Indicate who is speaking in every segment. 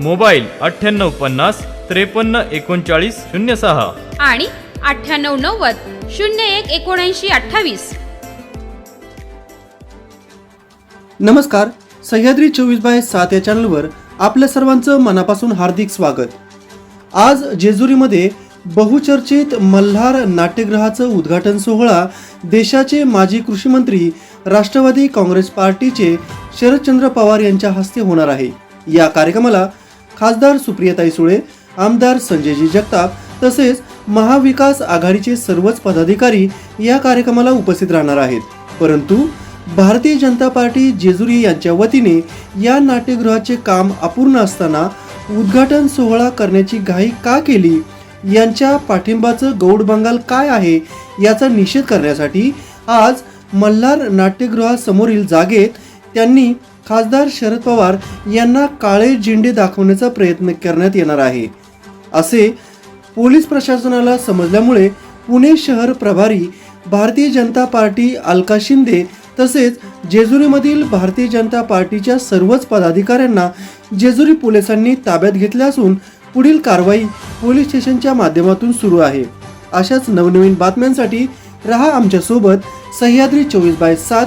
Speaker 1: Mobile अठ्ठ्याण्णव पन्नास त्रेपन्न एकोणचाळीस शून्य सहा.
Speaker 2: आणि अठ्ठ्याण्णव नव्वद शून्य एक एकोणऐंशी अठ्ठावीस.
Speaker 3: नमस्कार सह्याद्री चोवीस बाय सात या चॅनलवर आपल्या सर्वांचं मनापासून हार्दिक स्वागत. आज जेजुरीमध्ये बहुचर्चित मल्हार नाट्यगृहाचं उद्घाटन सोहळा देशाचे माजी कृषी मंत्री राष्ट्रवादी काँग्रेस पार्टीचे शरदचंद्र पवार यांच्या हस्ते होणार आहे. या कार्यक्रमाला खासदार सुप्रियाताई सुळे आमदार संजयजी जगताप तसेच महाविकास आघाडीचे सर्वच पदाधिकारी या कार्यक्रमाला उपस्थित राहणार आहेत. परंतु भारतीय जनता पार्टी जेजुरी यांच्या वतीने या नाट्यगृहाचे काम अपूर्ण असताना उद्घाटन सोहळा करण्याची घाई का केली? यांच्या पाठिंबाचं गौड बंगाल काय आहे? याचा निषेध करण्यासाठी आज मल्हार नाट्यगृहासमोरील जागेत त्यांनी खासदार शरद पवार यांना काळे झेंडे दाखवण्याचा प्रयत्न करण्यात येणार आहे. असे पोलीस प्रशासनाला समजल्यामुळे पुणे शहर प्रभारी भारतीय जनता पार्टी अलका शिंदे तसेच जेजुरीमधील भारतीय जनता पार्टीच्या सर्वच पदाधिकाऱ्यांना जेजुरी पोलिसांनी ताब्यात घेतले असून पुढील कारवाई पोलीस स्टेशनच्या माध्यमातून सुरू आहे. अशाच नवनवीन बातम्यांसाठी रहा आमच्यासोबत सह्याद्री चोवीस बाय सात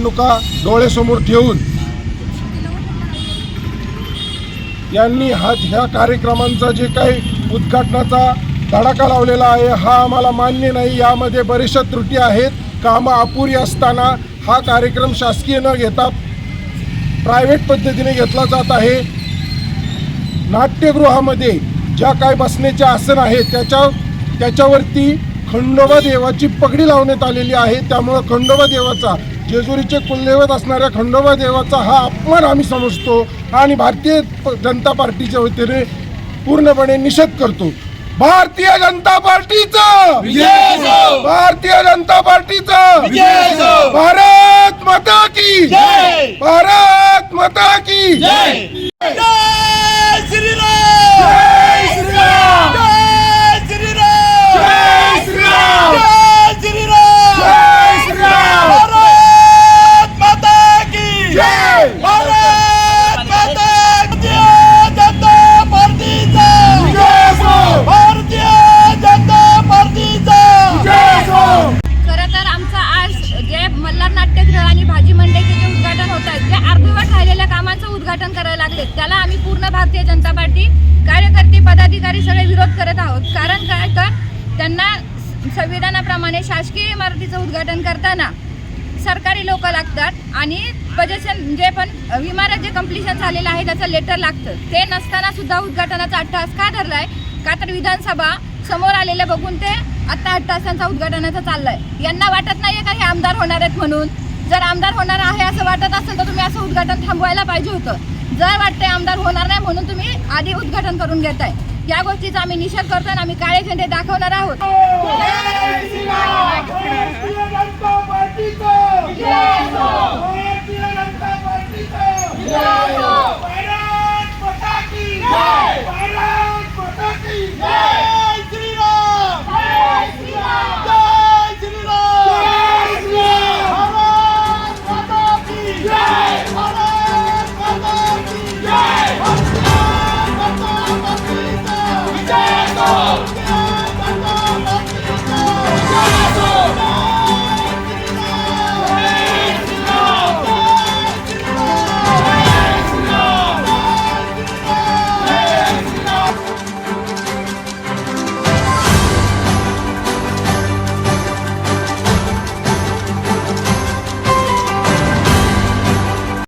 Speaker 4: निवडणुका डोळ्यासमोर ठेवून यांनी हा ह्या कार्यक्रमांचा जे काही उद्घाटनाचा धडाका लावलेला आहे हा आम्हाला मान्य नाही. यामध्ये बरेचशा त्रुटी आहेत. कामं अपुरी असताना हा कार्यक्रम शासकीय न घेता प्रायव्हेट पद्धतीने घेतला जात आहे. नाट्यगृहामध्ये ज्या काय बसण्याचे आसन आहेत त्याच्या त्याच्यावरती खंडोबा देवाची पगडी लावण्यात आलेली आहे. त्यामुळं खंडोबा देवाचा जेजुरीचे कुलदैवत असणाऱ्या खंडोबा देवाचा हा अपमान आम्ही समजतो आणि भारतीय जनता पार्टीच्या वतीने पूर्णपणे निषेध करतो. भारतीय जनता पार्टीचा! भारतीय जनता पार्टीचा! भारत माता की! भारत माता की!
Speaker 5: करत आहोत. कारण काय? तर त्यांना संविधानाप्रमाणे शासकीय इमारतीचं उद्घाटन करताना सरकारी लोक लागतात आणि पजेशन जे पण इमारत जे कम्प्लिशन झालेलं आहे त्याचं लेटर लागतं. ते नसताना सुद्धा उद्घाटनाचा अट्टहास का धरलाय? का तर विधानसभा समोर आलेले बघून ते आत्ता अट्टहासांचा उद्घाटनाचा चाललाय. यांना वाटत नाहीये का हे आमदार होणार आहेत म्हणून? जर आमदार होणार आहे असं वाटत असेल तर तुम्ही असं उद्घाटन थांबवायला पाहिजे होतं. जर वाटतंय आमदार होणार नाही म्हणून तुम्ही आधी उद्घाटन करून घेताय. या गोष्टीचा आम्ही निषेध करतो आम्ही काळे झेंडे दाखवणार आहोत
Speaker 6: Yeah.